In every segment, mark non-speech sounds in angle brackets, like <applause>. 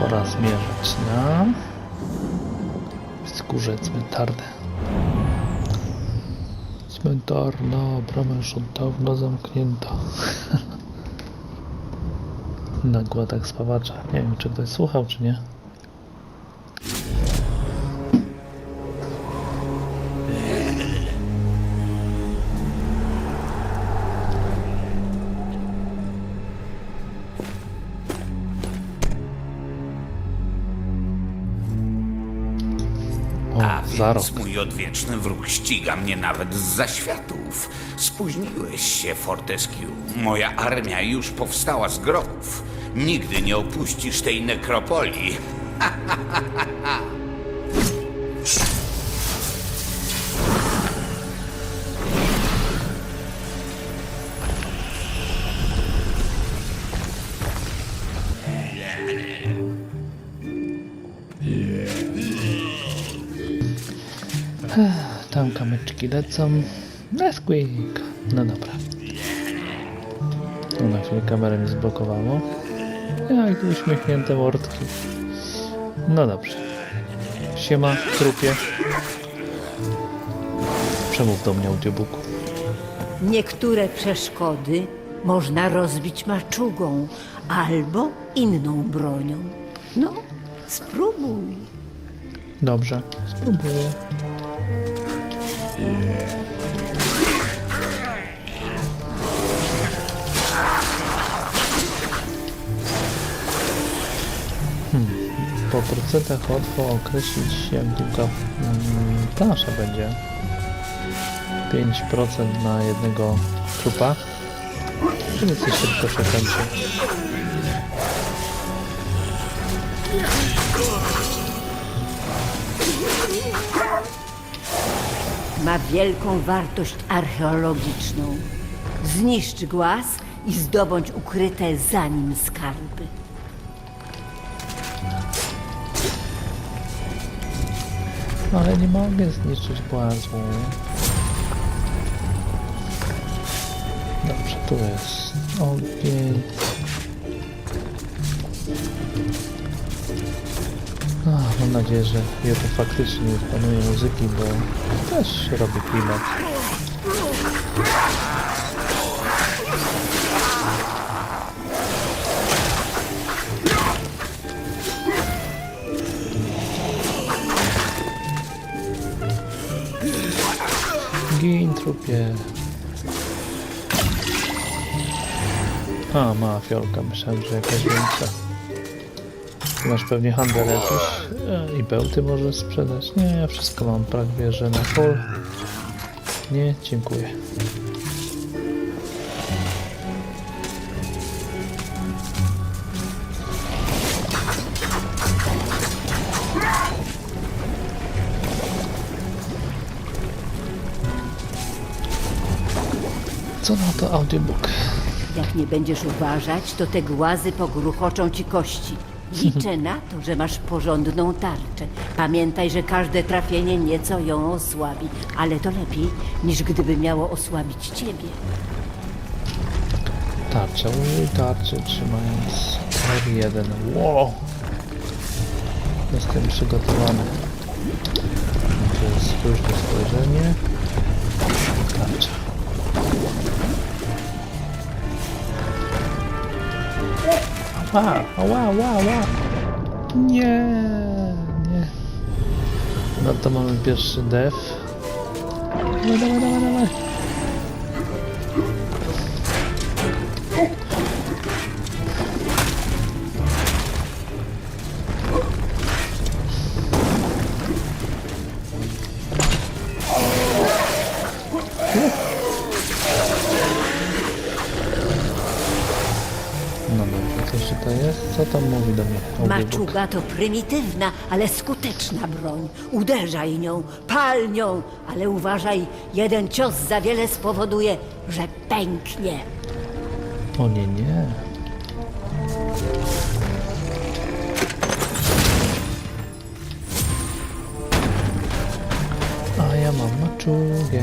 Pora zmierzać na wzgórze cmentarne. Cmentarna brama już od dawna zamknięta. <laughs> Na głodach spawacza. Nie wiem, czy ktoś słuchał, czy nie. Więc mój odwieczny wróg ściga mnie nawet z zaświatów. Spóźniłeś się, Fortescue. Moja armia już powstała z grobów. Nigdy nie opuścisz tej nekropolii. <laughs> Tam kamyczki lecą. Nesquik. No dobra. No, Na chwilę kamerę mi zblokowało. Jak uśmiechnięte mordki. No dobrze. Siema, trupie. Przemów do mnie audiobooku. Niektóre przeszkody można rozbić maczugą albo inną bronią. No, spróbuj. Dobrze, spróbuję. Hmm. Po procentach łatwo określić jak długa mm, plansza będzie. 5% na jednego trupa. Czyli coś szybko się kończy. Ma wielką wartość archeologiczną. Zniszcz głaz i zdobądź ukryte za nim skarby. Ale nie mogę zniszczyć głazu. Dobrze, tu jest ogień. Mam nadzieję, że jutro faktycznie nie panuje muzyki, bo też robi klimat. Gin trupie. A, mała fiolka. Myślałem, że jakaś większa. Masz pewnie handel jakiś. I bełty możesz sprzedać. Nie, ja wszystko mam prawie, że na full. Nie, dziękuję. Co na to audiobook? Jak nie będziesz uważać, to te głazy pogruchoczą ci kości. Liczę na to, że masz porządną tarczę. Pamiętaj, że każde trafienie nieco ją osłabi, ale to lepiej, niż gdyby miało osłabić ciebie. Tarczę, użyj tarczy trzymając R1. Wow! Jestem przygotowany. Spójrzne spojrzenie. Tarcza. Ała, ała, ała, ała. Nie, nie. No to mamy pierwszy def. Dawaj, dawaj, dawaj, dawaj. Tam mówi do mnie? Maczuga to prymitywna, ale skuteczna broń. Uderzaj nią, pal nią, ale uważaj, jeden cios za wiele spowoduje, że pęknie. O nie, nie. A ja mam maczugę.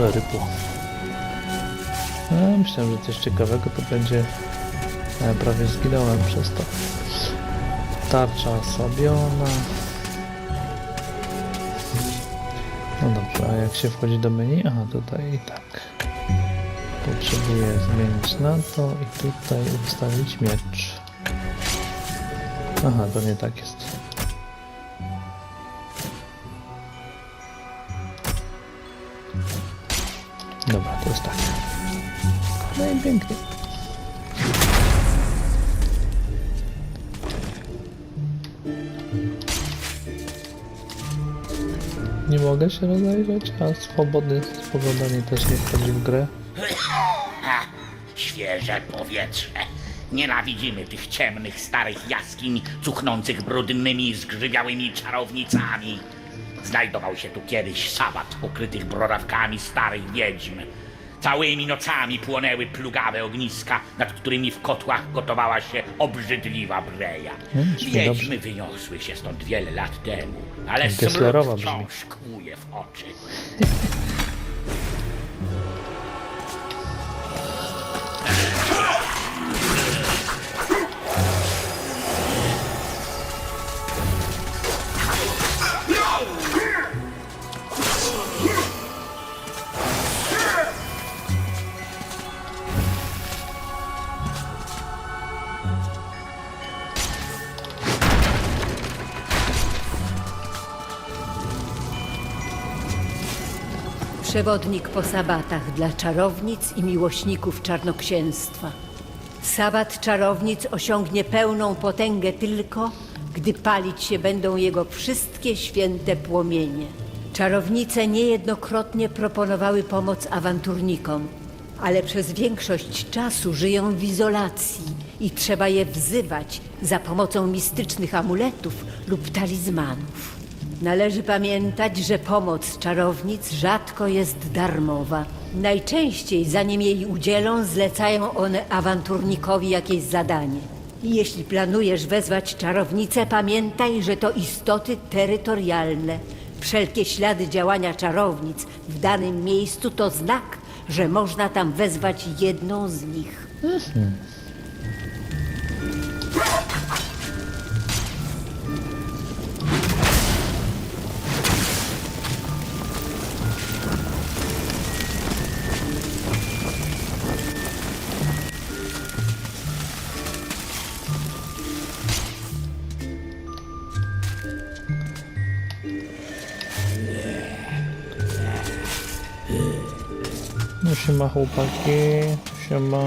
Ale rypło. No, myślałem, że coś ciekawego to będzie. E, prawie zginąłem przez to. Tarcza osłabiona. No dobrze, a jak się wchodzi do menu? Aha, tutaj i tak. Potrzebuję zmienić na to i tutaj ustawić miecz. Aha, to nie tak jest. No i pięknie. Nie mogę się rozejrzeć, a swobodne spoglądanie też nie wchodzi w grę. Świeże powietrze. Nienawidzimy tych ciemnych, starych jaskiń, cuchnących brudnymi, zgrzybiałymi czarownicami. Znajdował się tu kiedyś sabat pokrytych brodawkami starych wiedźm. Całymi nocami płonęły plugawe ogniska, nad którymi w kotłach gotowała się obrzydliwa breja. Brzmi Wiedźmy wyniosły się stąd wiele lat temu, ale Gesslerowa smród brzmi. wciąż kłuje w oczy. Przewodnik po sabatach dla czarownic i miłośników czarnoksięstwa. Sabat czarownic osiągnie pełną potęgę tylko, gdy palić się będą jego wszystkie święte płomienie. Czarownice niejednokrotnie proponowały pomoc awanturnikom, ale przez większość czasu żyją w izolacji i trzeba je wzywać za pomocą mistycznych amuletów lub talizmanów. Należy pamiętać, że pomoc czarownic rzadko jest darmowa. Najczęściej, zanim jej udzielą, zlecają one awanturnikowi jakieś zadanie. Jeśli planujesz wezwać czarownicę, pamiętaj, że to istoty terytorialne. Wszelkie ślady działania czarownic w danym miejscu to znak, że można tam wezwać jedną z nich. No siema chłopaki, siema.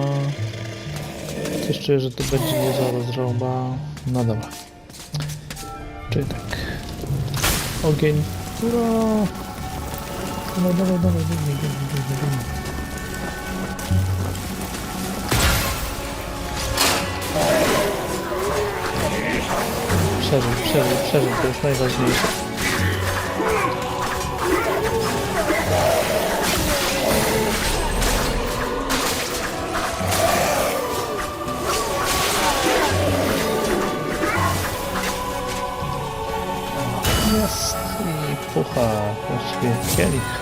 Coś czuję, że to będzie niezła rozroba. No dobra. Czyli tak. Ogień. Ura! No dawaj, dawaj, biegnij, biegnij, biegnij, to już najważniejsze. Kielich.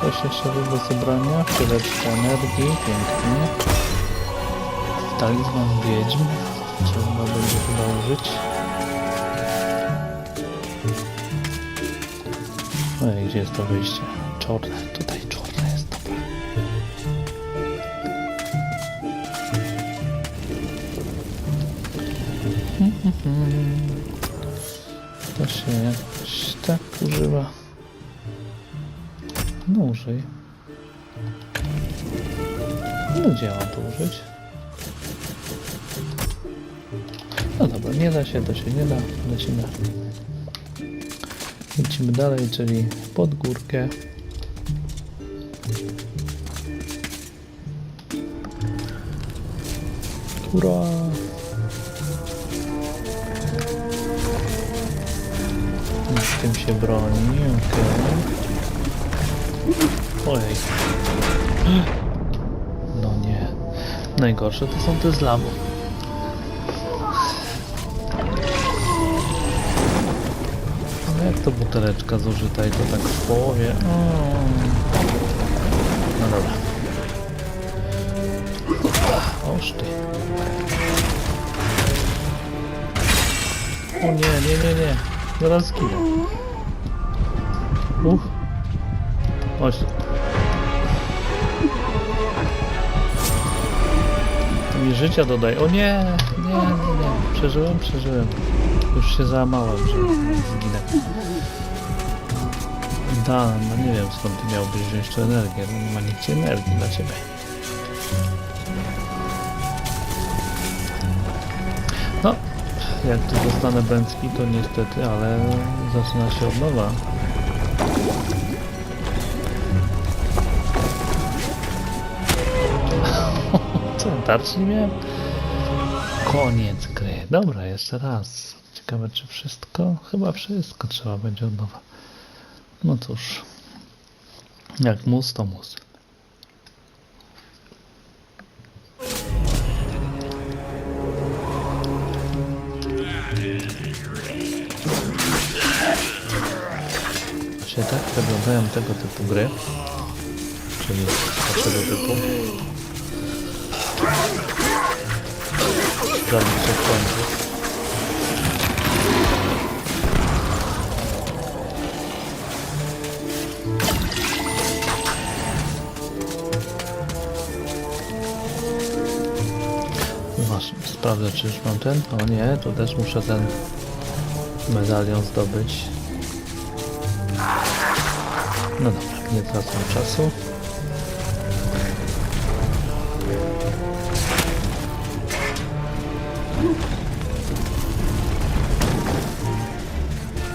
Coś jeszcze do zebrania, chwileczka energii, pięknie. Talizman wiedźm, trzeba będzie chyba użyć. Ojej, gdzie jest to wyjście? Czorne, tutaj czorne jest, dobra. To się jakoś tak używa. No użyj. No gdzie mam to użyć? No dobra, nie da się, to się nie da. Lecimy. Lecimy dalej, czyli pod górkę. Hurra! Z tym się broni, okej. Ojej. No nie. Najgorsze to są te z lawą. Jak to buteleczka zużyta i to tak w połowie? No dobra. Oż ty. O nie, nie, nie, nie. Zaraz zginę. Uch. Chodź mi życia dodaj. O nie, nie, nie, nie. Przeżyłem, przeżyłem. Już się załamałem, że zginę. Da, no nie wiem skąd ty miałbyś wziąć tę energię. No nie ma nigdzie energii dla ciebie. No, jak tu dostanę Bęcki, to niestety, ale zaczyna się od nowa. Co, tarczy nie? Koniec gry. Dobra, jeszcze raz. Ciekawe, czy wszystko? Chyba wszystko trzeba będzie od nowa. No cóż. Jak mus, to mus. Właśnie tak wyglądają tego typu gry. Czyli tego typu. Sprawdzę czy już mam ten. O nie, tu też muszę ten medalion zdobyć. No dobra, nie tracę czasu.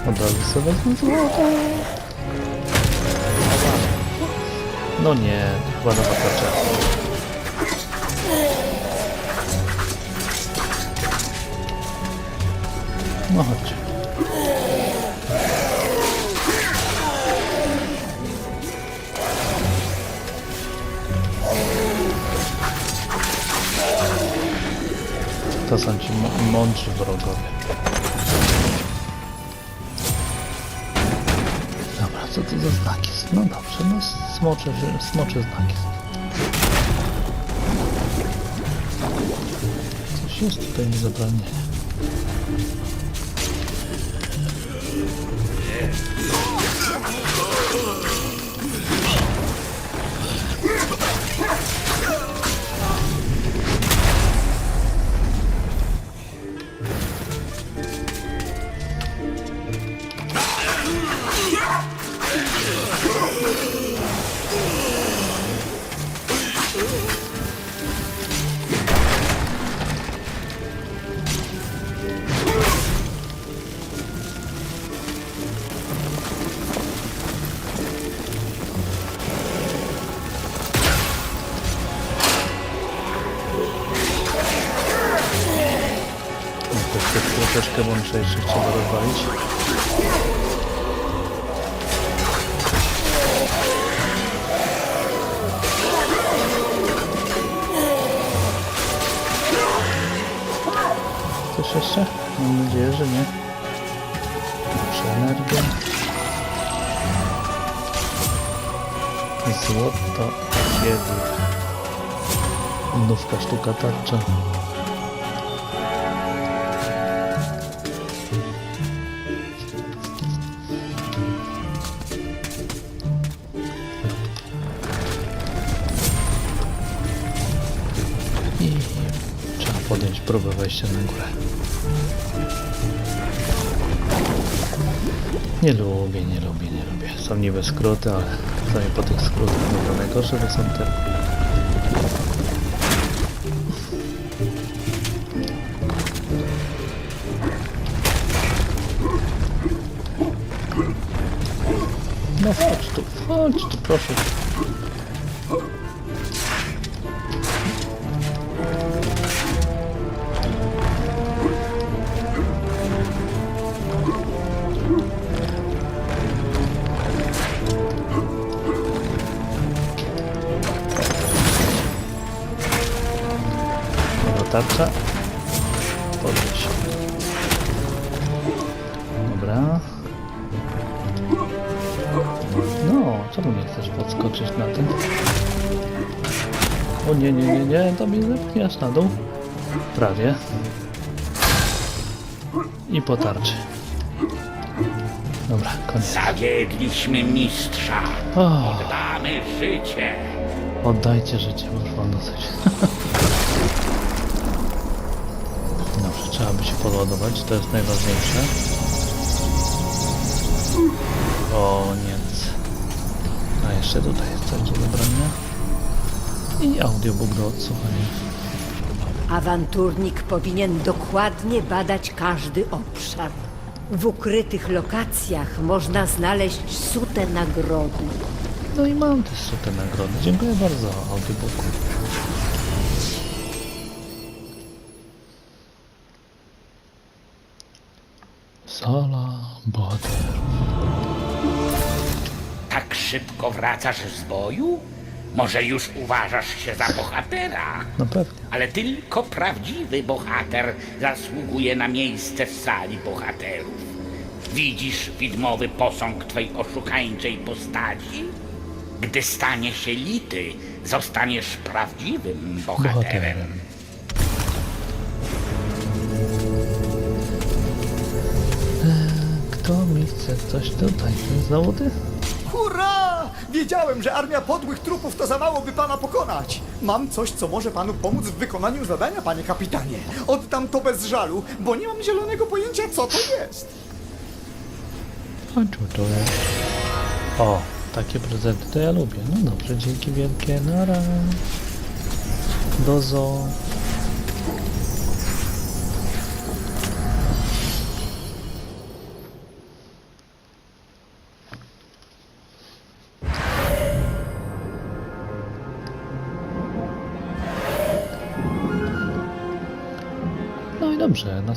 Od razu sobie wezmę złoto. No nie, chyba na To są ci mądrzy wrogowie. Dobra, co to za znaki? No dobrze, no smocze, smocze znaki. Coś jest tutaj nie tych troszeczkę mądrzejszych trzeba rozwalić. Coś jeszcze? Mam nadzieję, że nie. Dobrze, energia. Złoto, kiedy. Nówka sztuka tarcza. Próbę wejścia na górę. Nie lubię, nie lubię, nie lubię. Są niby skróty, ale przynajmniej po tych skrótach no najgorsze to są te... No chodź tu, chodź tu, proszę. Tarcza. Podnieś. Dobra. Czemu nie chcesz podskoczyć na ten? O nie, nie, nie, nie, to mnie zepchniesz na dół. Prawie. I po tarczy. Dobra, koniec. Zawiedliśmy mistrza. Oddamy życie. oddajcie życie, bo już mam dosyć. <laughs> Dobrze, trzeba by się podładować, to jest najważniejsze. Koniec. A jeszcze tutaj jest coś do zabrania. I audiobook do odsłuchania. Awanturnik powinien dokładnie badać każdy obszar. W ukrytych lokacjach można znaleźć sute nagrody. No i mam też te nagrody. Dziękuję bardzo, audiobooku. Wracasz z boju? Może już uważasz się za bohatera? No pewnie. Ale tylko prawdziwy bohater zasługuje na miejsce w sali bohaterów. Widzisz widmowy posąg twej oszukańczej postaci? Gdy stanie się lity, zostaniesz prawdziwym bohaterem. Bohaterem. Eee, Kto mi chce coś tutaj? Znowu ty? Hurra! Wiedziałem, że armia podłych trupów to za mało, by pana pokonać. Mam coś, co może panu pomóc w wykonaniu zadania, panie kapitanie. Oddam to bez żalu, bo nie mam zielonego pojęcia, co to jest. Chodź tu. O, takie prezenty to ja lubię. No dobrze, dzięki wielkie. Nara. Dozo.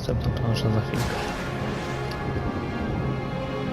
Następna plansza za chwilkę.